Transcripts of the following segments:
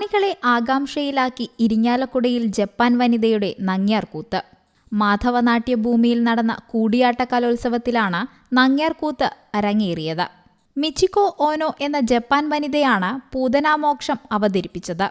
കാണികളെ ആകാംക്ഷയിലാക്കി ഇരിഞ്ഞാലക്കുടയിൽ ജപ്പാൻ വനിതയുടെ നങ്ങ്യാർകൂത്ത് മാധവനാട്യഭൂമിയിൽ നടന്ന കൂടിയാട്ട കലോത്സവത്തിലാണ് നങ്ങ്യാർകൂത്ത് അരങ്ങേറിയത്. മിച്ചിക്കോ ഓനോ എന്ന ജപ്പാൻ വനിതയാണ് പൂതനാമോക്ഷം അവതരിപ്പിച്ചത്.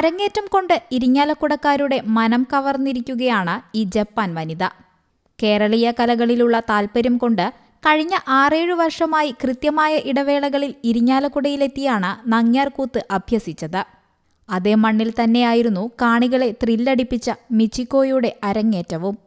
അരങ്ങേറ്റം കൊണ്ട് ഇരിങ്ങാലക്കുടക്കാരുടെ മനം കവർന്നിരിക്കുകയാണ് ഈ ജപ്പാൻ വനിത. കേരളീയ കലകളിലുള്ള താൽപ്പര്യം കൊണ്ട് കഴിഞ്ഞ ആറേഴു വർഷമായി കൃത്യമായ ഇടവേളകളിൽ ഇരിങ്ങാലക്കുടയിലെത്തിയാണ് നങ്ങ്യാർകൂത്ത് അഭ്യസിച്ചത്. അതേ മണ്ണിൽ തന്നെയായിരുന്നു കാണികളെ ത്രില്ലടിപ്പിച്ച മിച്ചിക്കോയുടെ അരങ്ങേറ്റവും.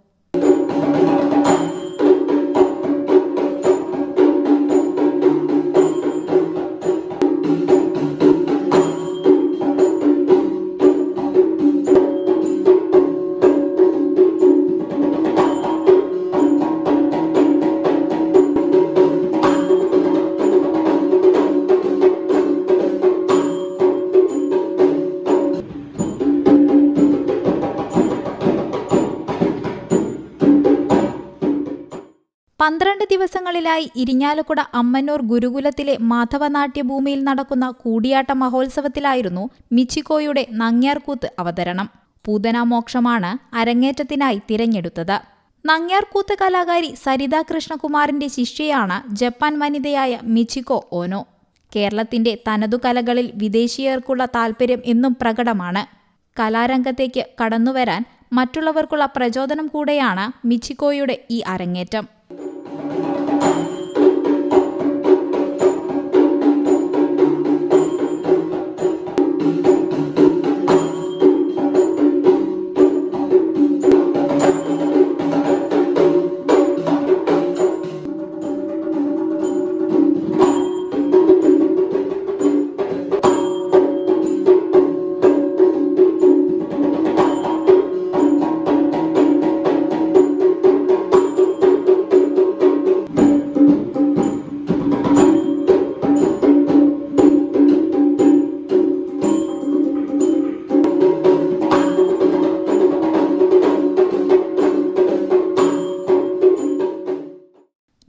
പന്ത്രണ്ട് ദിവസങ്ങളിലായി ഇരിഞ്ഞാലക്കുട അമ്മന്നൂർ ഗുരുകുലത്തിലെ മാധവനാട്യഭൂമിയിൽ നടക്കുന്ന കൂടിയാട്ട മഹോത്സവത്തിലായിരുന്നു മിച്ചിക്കോയുടെ നങ്ങ്യാർകൂത്ത് അവതരണം. പൂതനാമോക്ഷമാണ് അരങ്ങേറ്റത്തിനായി തിരഞ്ഞെടുത്തത്. നങ്ങ്യാർകൂത്ത് കലാകാരി സരിത കൃഷ്ണകുമാറിന്റെ ശിഷ്യയാണ് ജപ്പാൻ വനിതയായ മിച്ചിക്കോ ഓനോ. കേരളത്തിന്റെ തനതു കലകളിൽ വിദേശീയർക്കുള്ള താൽപ്പര്യം എന്നും പ്രകടമാണ്. കലാരംഗത്തേക്ക് കടന്നുവരാൻ മറ്റുള്ളവർക്കുള്ള പ്രചോദനം കൂടെയാണ് മിച്ചിക്കോയുടെ ഈ അരങ്ങേറ്റം.